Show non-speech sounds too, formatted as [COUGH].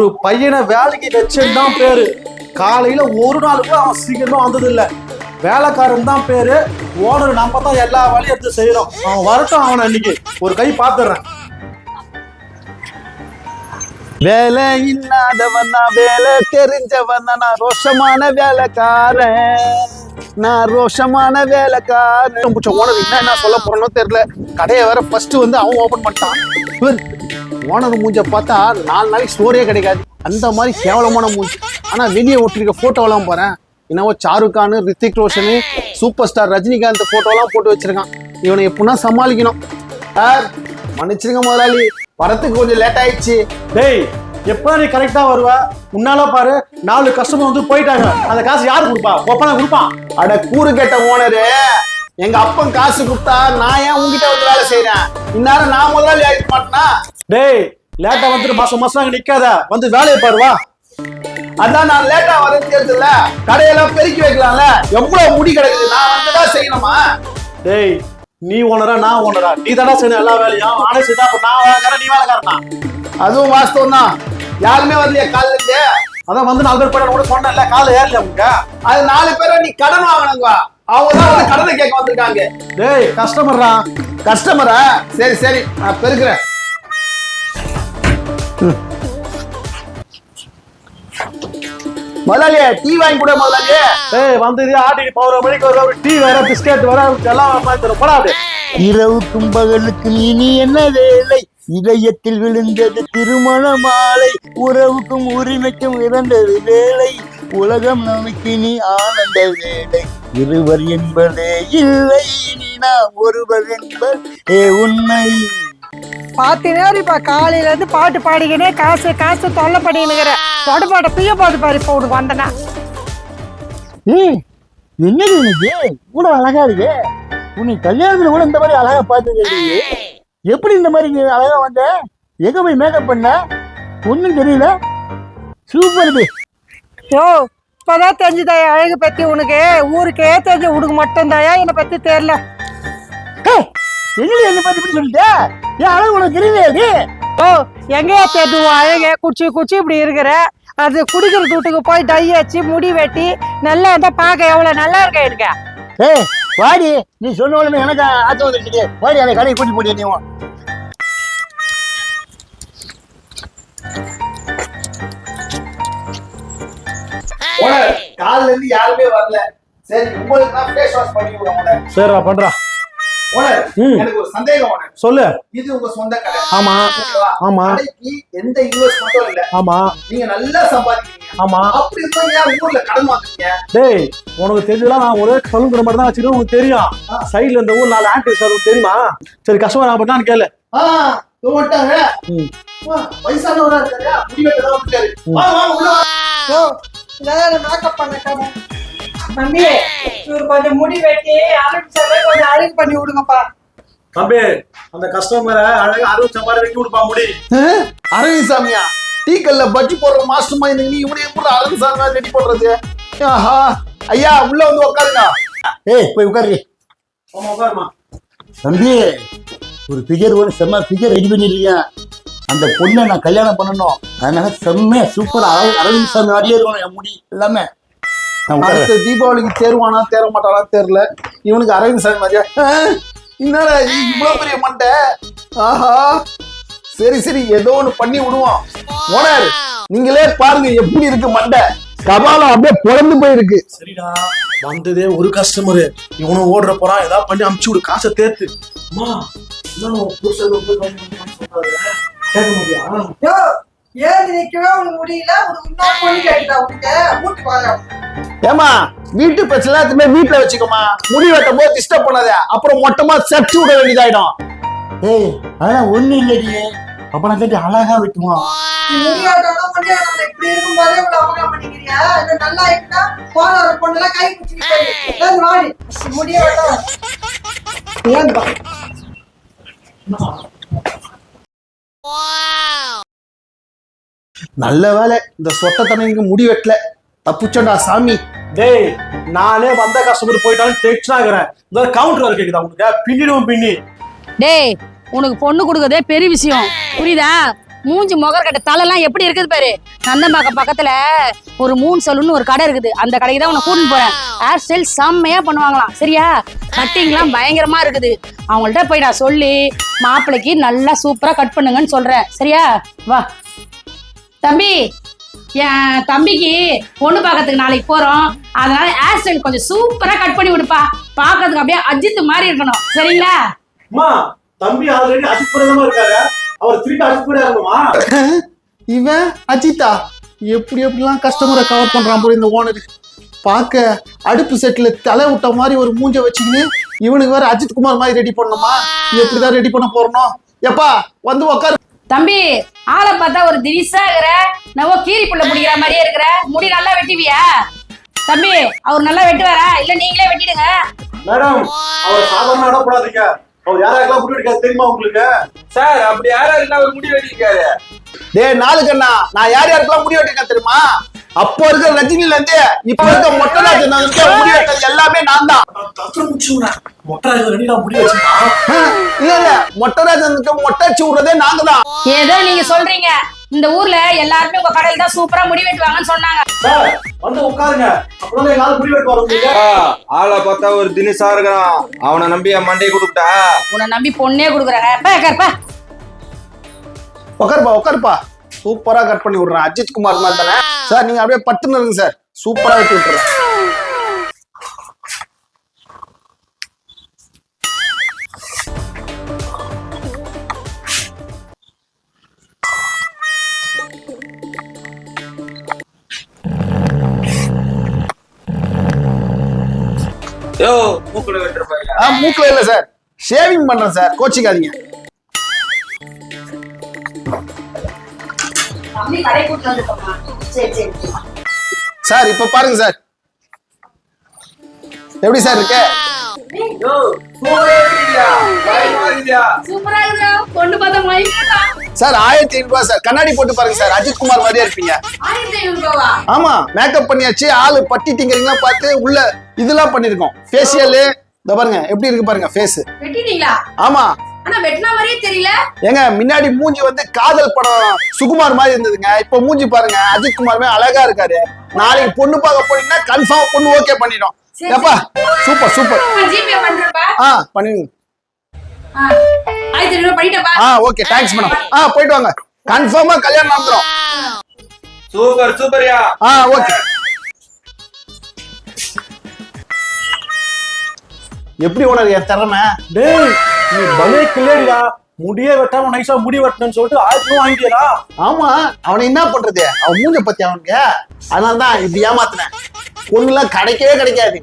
ஒரு பையனை வேலைக்கு வச்சேன்னு தான் பேரு. காலையில ஒரு நாள் கூட அவன் சீக்கிரமா வந்தது இல்ல வேலைக்காரன் தான் பேரு. ஓனர் நம்ம தான் எல்லா வேலையும் எடுத்து செய்யறோம். அவன் வரட்டும் அவனை இன்னைக்கு. ஒரு கை பாத்துறேன் வேலை இல்லாதவன் வேலை தெரிஞ்சவன் தான் நான் ரோஷமான வேலைக்காரன். நான் ரோஷமான வேலைக்காரன். புடிச்ச ஓனர் என்ன என்ன சொல்ல போறனோ தெரியல. கடையை வேற ஃபர்ஸ்ட் வந்து அவன் ஓபன் பண்ணிட்டான். ஓனர் மூஞ்ச பார்த்தா நாலு நாளைக்கு ஸ்டோரியே கிடைக்காது. அந்த மாதிரி கேவலமான மூஞ்சி. ஆனா வெளியே ஒட்டிருக்க போட்டோலாம் பாறேன் என்னவோ ஷாருக் கான் ரித்திக் ரோஷனு சூப்பர் ஸ்டார் ரஜினிகாந்த் போட்டோலாம் போட்டு வச்சிருக்கான். இவனை எப்படின்னா சமாளிக்கணும். சார் மன்னிச்சிருங்க முதலாளி. வரத்துக்கு கொஞ்சம் லேட் ஆயிடுச்சு. டேய் எப்ப நீ கரெக்டா வருவ? முன்னால பாரு நாலு கஸ்டமர் வந்து போயிட்டாங்க. அந்த காசு யாரு கொடுப்பா? ஒப்பனை கொடுப்பான் அட கூறு கேட்ட ஓனரு. எங்க அப்பன் காசு கொடுத்தா நான் ஏன் உங்ககிட்ட வந்து வேலை செய்யறேன் இந்நேரம் நான் முதலாளி ஆகிக்க மாட்டேனா? டேய் லேட்டா வந்துட்டு மாசம் மாசம் அங்க நிக்காத. வந்து வேலையை பாரு வா. அதான் நான் லேட்டா வரேன்னு தெரியுதுல்ல கடையெல்லாம் பெருக்கி வைக்கலாம்ல? எவ்வளவு முடி கிடக்குது? நான் வந்துதான் செய்யணுமா? டேய் நீ ஓனரா நான் ஓனரா? நீ தானா செய்யணும் எல்லா வேலையும். ஆனே செய்தா அப்ப நான் வேலைக்காரன் நீ வேலைக்காரனா? அதுவும் வாஸ்தவம் தான். யாருமே வரலையா காலைல இருந்து அதான் வந்து நாலு பேர் போயிட கூட சொன்னேன்ல காலை ஏறல உங்க அது நாலு பேரை நீ கடன் வாங்கினவங்க அவங்க தான் வந்து கடனை கேட்க வந்திருக்காங்க. டேய் கஸ்டமர்ரா கஸ்டமரா சரி சரி நான் பெருக்கிறேன். முதலாளியே டீ வாங்கி கூட முதலாளியே. டேய் வந்து இது ஆடி மணிக்கு ஒரு டீ வேற பிஸ்கெட் வேற எல்லாம் வாங்கி தரும் போடா அப்படியே இரவுக்கும் பகலுக்கும் இனி என்ன வேலை? இதயத்தில் விழுந்தது திருமண மாலை உறவுக்கும் உரிமைக்கும் இறந்தது வேலை. உலகம் நமக்கு நீ ஆனந்த வேலை. இருவர் என்பதே இல்லை இனி நான் ஒருவர் என்பதே உண்மை. பாத்தினே இப்ப காலையில இருந்து பாட்டு பாடிக்கினே காசு காசு தொல்லை பண்ணிக்கிற பாட்டு பாட்ட பிய போது பாரு இப்போ உனக்கு வந்தனா. ஏய் என்னது உனக்கு இவ்வளவு அழகா இருக்கு. உன்னை கல்யாணத்துல கூட இந்த மாதிரி அழகா பார்த்தது இல்லையே எப்படி இந்த மாதிரி நீ அழகா வந்த? எங்க போய் மேக்கப் பண்ண? ஒன்றும் தெரியல. சூப்பர் இது. யோ இப்பதான் தெரிஞ்சுதாயா அழகு பத்தி உனக்கு? ஊருக்கே தெரிஞ்ச உனக்கு மட்டும் தாயா என்னை பத்தி தெரியல. என்னடி என்னை பத்தி சொல்லிட்ட? என் அழகு உனக்கு தெரியலையே ஓ எங்கேயா உன் அழக? குச்சி குச்சி இப்படி இருக்கிற? அது குடிக்கிற வீட்டுக்கு போய் டை வச்சு முடி வெட்டி நல்லா இருந்தா பார்க்க எவ்வளவு நல்லா இருக்க இருக்க ஏய் வாடி நீ சொன்ன எனக்கு ஆச்சம் வந்துருச்சு. வாடி அதை கடையை கூட்டி போடி நீ காலைல இருந்து யாருமே வரல. சரி உங்களுக்கு நான் ஃபேஸ் வாஷ் பண்ணி விடுறேன் ஓனர் சரிடா பண்றா. ஓனர். எனக்கு ஒரு சந்தேகம் ஓனர் சொல்லு. இது உங்க சொந்த கடை. ஆமா. ஆமா. கடைக்கு எந்த இன்வெஸ்ட்மெண்ட்டும் இல்ல. ஆமா. நீங்க நல்லா சம்பாதிக்கிறீங்க. ஆமா. அப்படி இருந்தா ஏன் ஊர்ல கடன் வாங்குறீங்க? டேய் உனக்கு தெரிஞ்சதெல்லாம் நான் ஒரே சலூன் கடை மட்டும் தான் வச்சிருக்கேன் உனக்கு தெரியும். சைடுல இந்த ஊர் நாலு ஆன்டி சார் தெரியுமா? சரி கஸ்டமர் நான் பண்ணான்னு கேளு. ஆ. ஆ, வயசானவரா இருக்காரு முடி வந்துட்டாரு. மேக்கப் பண்ண கடை. தம்பி இவர் கொஞ்சம் முடி வெட்டி ஆரம்பிச்சாலே கொஞ்சம் அழகு பண்ணி விடுங்கப்பா. தம்பி அந்த கஸ்டமரை அழகா அறுபது சம்பாடு வெட்டி கொடுப்பா முடி. அரவிந்த் சாமியா? டீ கல்ல பஜ்ஜி போடுற மாஸ்டர் மைண்ட் நீ இப்படி எப்படி அரவிந்த் பண்றது? ஆஹா. ஐயா உள்ள வந்து உட்காருங்க ஏய் போய் உட்காரு ஆமா உட்காருமா தம்பி ஒரு ஃபிகர் ஒரு செம்ம ஃபிகர் ரெடி பண்ணிருக்கேன் அந்த பொண்ணை நான் கல்யாணம் பண்ணணும். அதனால செம்மையா சூப்பர் அரவிந்த் சாமி மாதிரியே இருக்கணும் என் முடி எல்லாமே. அடுத்த தீபாவளிக்கு தேர்வானா தேர மாட்டானா தெரியல. இவனுக்கு அரவிந்த் சாமி மாதிரியா இது? இவ்வளவு பெரிய மண்டை? ஆஹா. சரி சரி ஏதோ ஒண்ணு பண்ணி விடுவோம். ஓனர் நீங்களே பாருங்க எப்படி இருக்கு மண்டை. கபாலம் அப்படியே பிறந்து போயிருக்கு. சரிடா வந்ததே ஒரு கஸ்டமர் இவனும் ஓடுற போறான் ஏதாவது பண்ணி அமுச்சு விடு காசை தேத்து கேட்க முடியா யோ ஏது நிக்கவே உனக்கு முடியல? உனக்கு இன்னொரு பொண்ணு கேட்டுடா உனக்கு ஏமா வீட்டு பிரச்சனை எல்லாத்தையுமே வீட்டுல வச்சுக்கோமா முடி வெட்டும் போது டிஸ்டர்ப் பண்ணாத. அப்புறம் மொத்தமா சட்டி விட வேண்டியதாயிடும் ஏய் அதெல்லாம் ஒண்ணு இல்லடி. அப்ப நான் கேட்டு அழகா வெட்டுவான் முடியாட்டோட நல்லா வேலை இந்த சொட்ட தண்ணிக்கு முடி வெட்டல. தப்புச்சோண்டா சாமி. டேய் நானே வந்த கஸ்டமர் போயிட்டாலும் டென்ஷன் ஆகுறேன் இந்த கவுண்டர் கேக்குதா உனக்கு? பின்னிடுவோம் பின்னி. டேய் உனக்கு பொண்ணு கொடுக்கறதே பெரிய விஷயம். புரியுதா? மூஞ்சி முகர்கட்ட தலைலாம் எப்படி இருக்குது பாரு? நந்தம்பாக்கம் பக்கத்துல ஒரு மூணு சலூன் ஒரு கடை இருக்குது. அந்த கடைக்கு தான் உன்னை கூட்டிட்டு போறேன். ஹேர் ஸ்டைல் செம்மையா பண்ணுவாங்களாம். சரியா? கட்டிங்லாம் பயங்கரமா இருக்குது. அவங்கள்ட்ட போய் நான் சொல்லி மாப்பிள்ளைக்கு நல்லா சூப்பரா கட் பண்ணுங்கன்னு சொல்றேன். சரியா? வா. தம்பி என் தம்பிக்கு பொண்ணு பார்க்கறதுக்கு நாளைக்கு போறோம். அதனால ஹேர் ஸ்டைல் கொஞ்சம் சூப்பரா கட் பண்ணி விடுப்பா. பார்க்கறதுக்கு அப்படியே அஜித் மாதிரி இருக்கணும். சரிங்களா? அம்மா தம்பி ஆல்ரெடி அடிப்படமா இருக்காரு? அவர் திருப்பி அடிப்படையா இருக்கணுமா? [LAUGHS] இவன் அஜித்தா. எப்படி எப்படிலாம் கஸ்டமரை கவர் பண்றான் போல இந்த ஓனர் பார்க்க அடுப்பு செட்ல தலை விட்ட மாதிரி ஒரு மூஞ்ச வச்சுக்கின்னு இவனுக்கு வேற அஜித் குமார் மாதிரி ரெடி பண்ணணுமா? எப்படிதான் ரெடி பண்ண போறனோ எப்பா வந்து உக்காரு. தம்பி ஆளை பார்த்தா ஒரு திரிசா இருக்கிற நவோ கீரி புள்ள பிடிக்கிற மாதிரியே இருக்கிற முடி நல்லா வெட்டிவியா? தம்பி அவர் நல்லா வெட்டுவாரா? இல்ல நீங்களே வெட்டிடுங்க. மேடம் அவர் சாதாரண இடப்படாதீங்க அவர் யாராருக்கெல்லாம் முடி அடிக்காது தெரியுமா உங்களுக்கு? சார் அப்படி யாரா இருந்தா ஒரு முடி வெட்டிருக்காரு? டேய் நாலு கண்ணா நான் யார் யாருக்கெல்லாம் முடி வெட்டிருக்கேன் தெரியுமா? அப்போ இருக்கிற ரஜினில இருந்து இப்ப இருக்க மொட்டராஜன் முடி எல்லாமே நான் தான் இல்ல இல்ல. மொட்டராஜனுக்கு மொட்டை அடிச்சு விடுறதே நாங்க தான் ஏதோ நீங்க சொல்றீங்க. இந்த ஊர்ல எல்லாருமே உங்க கடையில தான் சூப்பரா முடி வெட்டுவாங்கன்னு சொன்னாங்க. வந்து உட்காருங்க. ஆள் பார்த்தா ஒரு தினிசா இருக்கிறான். அவனை நம்பி என் மண்டையை கொடுத்துட்டா. உன்னை நம்பி பொண்ணே கொடுக்குறாங்க உட்காருப்பா உட்காருப்பா. சூப்பரா கட் பண்ணி விடுறேன். அஜித் குமார் மாதிரி தானே? சார் நீங்க அப்படியே பட்டுன்னு இருங்க சார். சூப்பரா வெட்டி விட்டுறேன். மூக்குல இல்ல சார். ஷேவிங் பண்றேன் சார். கோச்சிக்காதீங்க. கடை கூட்டு சரி சரி சார். இப்ப பாருங்க சார். எப்படி சார் இருக்கு? சார் ஆயிரத்தி ஐநூறு சார். கண்ணாடி போட்டு பாருங்க சார். அஜித் குமார் மாதிரியே இருப்பீங்க. ஆமா மேக்கப் பண்ணியாச்சு. ஆளு பட்டி பார்த்து உள்ள இதெல்லாம் பண்ணிருக்கோம் ஃபேஷியலு இந்த பாருங்க எப்படி இருக்கு பாருங்க ஃபேஸ் ஆமா. ஆனா வெட்டின மாதிரியே தெரியல. ஏங்க முன்னாடி மூஞ்சி வந்து காதல் படம் சுகுமார் மாதிரி இருந்ததுங்க. இப்ப மூஞ்சி பாருங்க அஜித் குமார் மாதிரி அழகா இருக்காரு. நாளைக்கு பொண்ணு பார்க்க போனீங்கன்னா கன்ஃபார்ம் பொண்ணு ஓகே பண்ணிடும். ஏப்பா சூப்பர் சூப்பர் ஜிபே பண்றேன்ப்பா. ஆ பண்ணிடுங்க. ஆ, ஆயிரத்தி ஐநூறு பண்ணிட்டப்பா ஆ ஓகே தேங்க்ஸ் மேடம் ஆ போயிட்டு வாங்க. கன்ஃபார்மா கல்யாணம் நடந்துரும். சூப்பர் சூப்பர்யா ஆ ஓகே எப்படி உனக்கு என் திறமை? டேய் நீ பலே கிளேடிடா முடிய வெட்டாம நைஸா முடி வெட்டணும்னு சொல்லிட்டு ஆயிரத்தி ரூபா ஆமா அவனை என்ன பண்றது? அவன் மூஞ்ச பத்தி அவனுக்கு. அதனால தான் இப்படி ஏமாத்தினேன். பொண்ணுலாம் கிடைக்கவே கிடைக்காது.